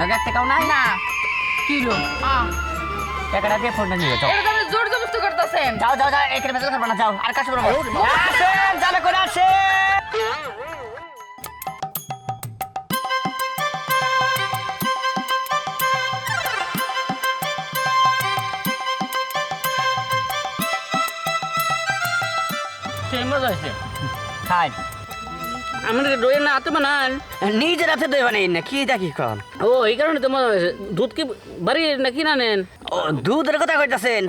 নগদ টাকাও নাই? না। কিলো আহ টাকাটা দিয়ে ফোনটা নিয়ে যাও। এটা তো আপনি জোর জবরদস্তি করতেছেন। যাও যাও যাও এখানে বেজাল করব না যাও আর কাজ করব আসেন জানা করে আসেন মজা হয়েছে খাই আমাদের দই না আতে বানান। নিজের হাতে দই বানাই না কি দেখি কন? ও এই কারণে তো মজা হয়েছে দুধ কি বাড়ি নাকি না নেন? ও দুধের কথা কইতাছেন?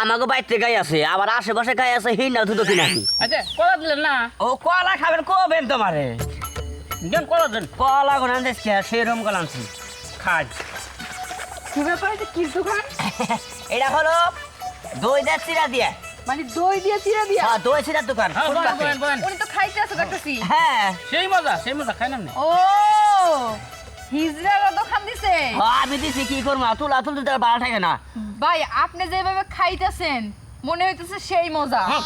আমাকে বাইতে গাই আছে আবার আশেপাশে গাই আছে হিন না দুধ কিনা আচ্ছা কলা দিলেন না? ও কলা খাবেন কবেন তোমারে? দেন কলা দেন। কলা গোনান দেখছি সেরকম কলা আনছি। খাজ কি ব্যাপার এটা কি দোকান? এটা হলো দই দা চিরা দিয়ে। মানে দই দিয়ে চিরা দিয়া। হ্যাঁ দই চিরার দোকান হ্যাঁ বলেন বলেন বলেন। উনি তো খাইতে হ্যাঁ। সেই মজা সেই মজা খাই না। ও দোকান দিছে। হ্যাঁ, আমি দিছি কি করব? তুলা তুলতে তার বাড়া থাকে না। ভাই আপনি যেভাবে খাইতেছেন মনে হইতেছে সেই মজা। হ্যাঁ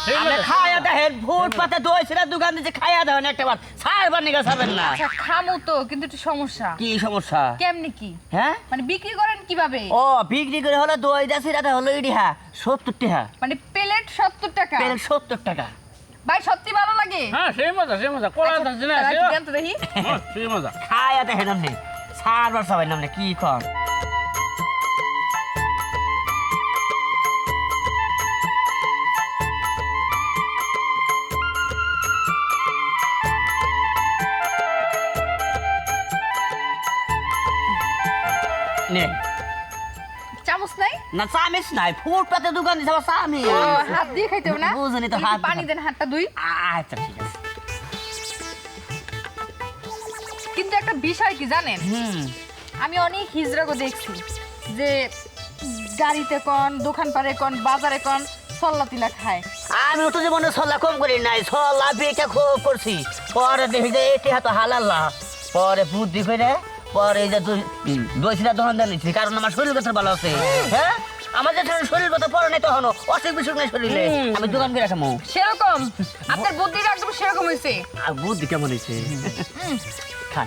খায়া দেখেন ফুটপাতে দই দোকান খায়া দেবেন একটা বার। সারবার নিগা না। আচ্ছা খামু তো কিন্তু একটু সমস্যা। কি সমস্যা? কেমনি কি? হ্যাঁ? মানে বিক্রি করেন কীভাবে? ও বিক্রি করে হলো দই দা চিরাটা হলো ইডি হ্যাঁ। সত্তর টাকা মানে সত্তর টাকা। পেল সত্তর টাকা। ভাই সত্যি ভালো লাগে? হ্যাঁ সেই মজা সেই মজা। কলা আচ্ছা, তো দেখি। হ্যাঁ, সেই মজা। খায়া দেখেন আপনি সারবার সবাই নামনে কি কন? নে। নাই না চামিস নাই ফুটপাতে দোকান দিছে আবার চামিস হাত দিয়ে খাইতে হবে না? বুঝনি তো হাত পানি দেন হাতটা দুই আচ্ছা ঠিক আছে। কিন্তু একটা বিষয় কি জানেন? আমি অনেক হিজড়াকে দেখছি যে গাড়িতে কন দোকান পারে কন বাজারে কন সল্লা তিলা খায়। আমি তো জীবনে সল্লা কম করি নাই সল্লা বেটা খুব করছি। পরে দেখি যে এটি হাতে হালাল্লা। পরে বুদ্ধি করে পরে এই যে দইছিটা দোকান নিচ্ছি কারণ আমার শরীর কথা ভালো আছে। হ্যাঁ? আমার ধরুন শরীর কথা পরে নাই তখন অসুখ বিসুখ নাই শরীরে। আমি দোকান করে রাখামো সেরকম। আপনার বুদ্ধিটা একদম সেরকম হয়েছে আর বুদ্ধি কেমন হয়েছে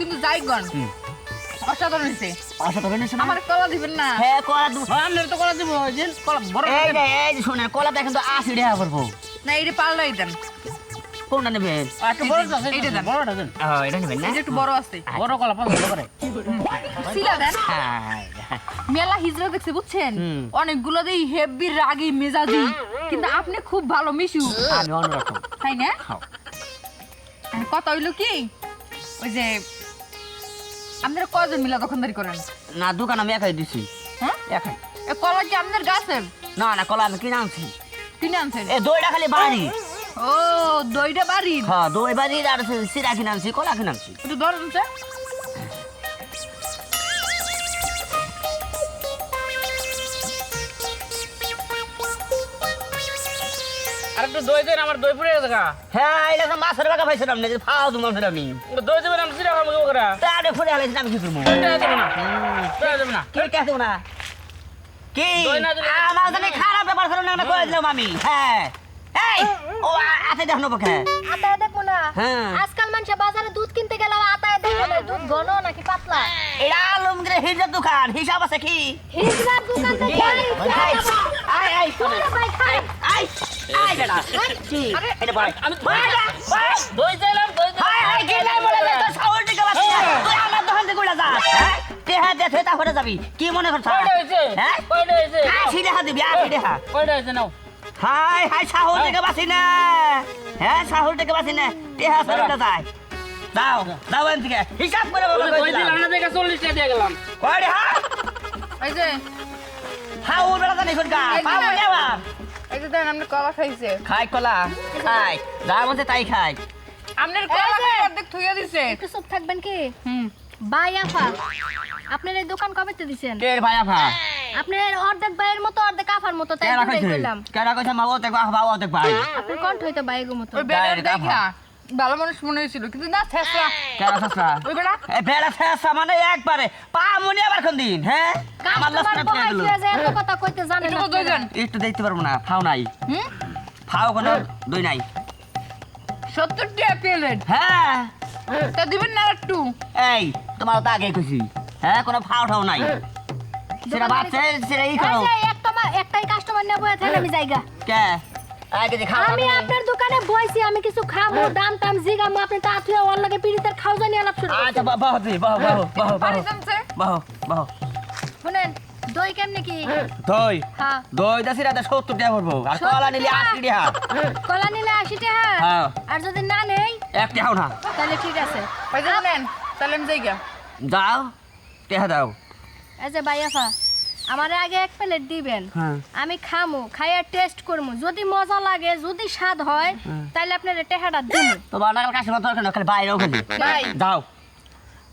কিন্তু যাই গন অসাধারণ হয়েছে অসাধারণ হয়েছে আমার কলা দিবেন না। হ্যাঁ কলা দু হ্যাঁ আপনার তো কলা দিব যে কলা বড় এই যে এই যে শোনেন কলা দেখেন তো আশি টাকা করব না এটা পাল্লাই দেন। কোনটা নেবেন একটু বড়টা দেন, এইটা দেন। বড়টা দেন এটা নেবেন না? একটু বড় আছে বড় কলা করে। সিলা দেন। হ্যাঁ মেলা হিজড়া দেখছে বুঝছেন? অনেকগুলো দিয়ে হেভি রাগি মেজাজি। কিন্তু আপনি খুব ভালো মিশু। আমি অন্যরকম। তাই না? কথা হইল কি? ওই যে আপনারা কজন মিলা দোকানদারি করেন? না দোকান আমি একাই দিছি। হ্যাঁ? একাই। কলা কি আপনার গাছের? না না কলা আমি কিনে আনছি। কিনে আনছেন? এ দইটা খালি বাড়ি। ও দইটা বাড়ির? হ্যাঁ দই বাড়ি আর সিরা কিনে আনছি কলা কিনে আনছি একটু ধরুন স্যার। আর একটু দই দেন আমার দই পুড়ে গেছে গা। হ্যাঁ এটা তো মাছের বাগা পাইছিলাম না যে ফাও দু মাছের আমি। দই দেবেন আমি চিরা খাব ওরা তাহলে ফুটে আলাইছি আমি কি করব? না। কি কে দেবো না কি আমার খারাপ ব্যাপার ছিল না করে দিলাম আমি। হ্যাঁ। এই ও আছে দেখো পক্ষে আতায় দেখব না? হ্যাঁ। আজকাল মানুষ বাজারে দুধ কিনতে গেলে আতায় দেখব না দুধ ঘন নাকি পাতলা? এটা আলমগীরের হিজের দোকান হিসাব আছে কি? হিজড়ার দোকান থেকে আই আই আই ভাই খাই। আই আই বেটা এটা আমি। দই হাই হাই বলে? তুই আমার দোকান থেকে উড়ে যা। হ্যাঁ? তেহা দে তারপরে যাবি। কি মনে করছ? কয়টা হয়েছে। হ্যাঁ? কয়টা টাকা দিবি। আশি টাকা কয়টা নাও। হাই হাই সাহুল থেকে বাসি না। হ্যাঁ সাহুল থেকে বাসি না। তেহা সরটা যায়। দাও দাও এন থেকে হিসাব করে বাবা কই দিলাম। না দেখে চল্লিশ টাকা দিয়ে গেলাম। কয়ডি হা এই যে। হাউল বেড়া জানি এই যে। দেন আপনি কলা খাইছে। খাই কলা খাই। যা মধ্যে তাই খাই। আপনার কলা খাই অর্ধেক থুইয়া দিছে। একটু চুপ থাকবেন কি? হুম। ভাই আফা আপনার এই দোকান কবে তো দিছেন? কে ভাই আফা? আপনার অর্ধেক ভাইয়ের মতো অর্ধেক আফার মতো তাই কেরা কইলাম। কেরা কইছে? মা ওতে বাবা ওতে ভাই। আপনার কণ্ঠ হইতো বাইগো মতো। ওই বেড়ার দেখা। ভালো মানুষ মনে হয়েছিল কিন্তু না ছেসরা কেরা সসরা ওই বেড়া। এ বেড়া শেষা মানে একবারে। পা মনে আবার কোন দিন হ্যাঁ? আমার লাস্ট বহাই দিয়া যে এত কথা কইতে জানেন না দুইজন একটু দেখতে পারব না ফাও নাই। হুম? ফাও কোনো দই নাই। সত্তর টাকা প্লেট হ্যাঁ। তা দিবেন না একটু। এই তোমার তো আগে কইছি। হ্যাঁ কোনো ফাও ঠাও নাই। সেটা বাচ্চা সেটা ই করো। একটা একটাই কাস্টমার নেব এখানে আমি জায়গা কে? আমি আপনার দোকানে বইছি আমি কিছু খাব দাম টাম জিগামো আপনি তা তুই ওর লাগে পিড়িতের খাও জানি আলাপ শুরু আচ্ছা বাহ বাহ বাহ বাহ বাহ বাহ বাহ। বাহ শুনেন দই কেমনে কি? দই? হ্যাঁ। দই দাসি রাতে সত্তর টাকা পড়ব। আর কলা নিলে আশি টাকা। কলা নিলে আশি টাকা? হ্যাঁ। আর যদি না নেই? এক টাকাও না। তাহলে ঠিক আছে। পয়সা নেন তাহলে আমি জায়গা দাও টাকা দাও। এই যে বাইয়াফা আমারে আগে এক প্লেট দিবেন। হ্যাঁ। আমি খামু খাইয়া টেস্ট করমু। যদি মজা লাগে যদি স্বাদ হয় তাহলে আপনার টেহাটা দিন নাগাল কাছে দরকার না খালি বাইরেও খালি ভাই দাও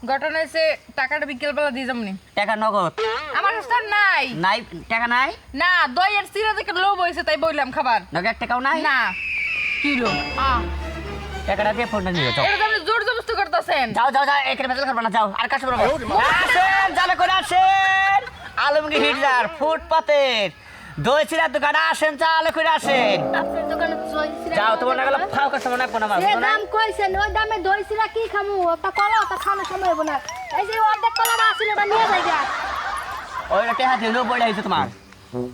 ঘটনা হয়েছে টাকাটা বিকেল বেলা দিয়ে যাবনি টাকা নগদ। আমার কাছে নাই। নাই টাকা নাই? না দইয়ের সিরা থেকে লোভ হয়েছে তাই বললাম খাবার। নগদ টাকাও নাই? না। কিলো টাকাটা দিয়ে ফোনটা নিয়ে যাও। এটা তো আপনি জোর জবস্তি করতেছেন। যাও যাও যাও এখানে করবে না যাও। আর কাছে আসেন জালে করে আসেন। আলমগীর হিটজার ফুটপাতের। দই চিরার দোকানে আসেন চালে করে আসেন। আপনার দোকানে দই চিরা যাও তোমার নাগাল ফাও কাস্টমার রাখব না যে দাম কইছেন ওই দামে দই চিরা কি খামু? ওটা কলা ওটা খাওয়ানোর সময় হব না এই যে অর্ধেক কলাটা আসলে ওটা নিয়ে যাই গা ওই বইটা হয়েছে তোমার।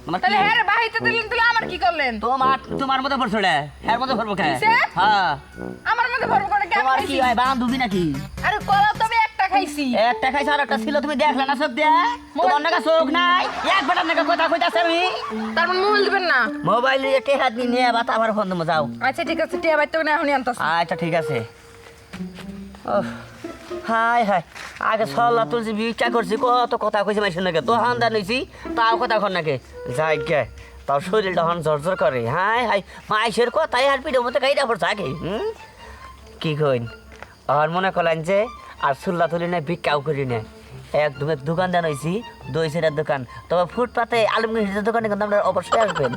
তোমার তাহলে কি? হ্যাঁ বাহিতে দিলেন তাহলে আমার কি করলেন? তোমার তোমার মতো পড়ছো রে। হ্যার মতো পড়ব কে? কিসে? হ্যাঁ। আমার মধ্যে করে কেন তোমার কি? হয় বান্ধবী নাকি? আরে কলা তো খাইছি। একটা খাইছে আর একটা ছিল তুমি দেখলে না দিয়ে? তোমার নাকা চোখ নাই? এক বেটার নাকা কথা কইতাছে আমি? তারপর মোবাইল দিবেন না? মোবাইল দিয়ে টেহা দিয়ে নিয়ে বাতা আবার ফোন দেবো যাও। আচ্ছা ঠিক আছে টিয়া বাইতে না এখনই আনতাছি। আচ্ছা ঠিক আছে। হাই হাই। আগে সল্লা তুলছি ভিক্ষা করছি কত কথা কইছি মাইছি নাকি তো হান্দা নিছি তাও কথা কর নাকি যাই গে তাও শরীরটা হন ঝরঝর করে। হাই হাই। মাইসের কথাই আর পিঠের মধ্যে গাইডা পড়ছে আগে হুম? কি কইন? আর মনে করলেন যে আর সুল্লা তুলি না ভিক্ষাও করি না একদম এক দোকান জানাইছি দই সেটার দোকান। তবে ফুটপাতে আলমগীর দোকানে কিন্তু আমরা অবশ্যই আসবেন।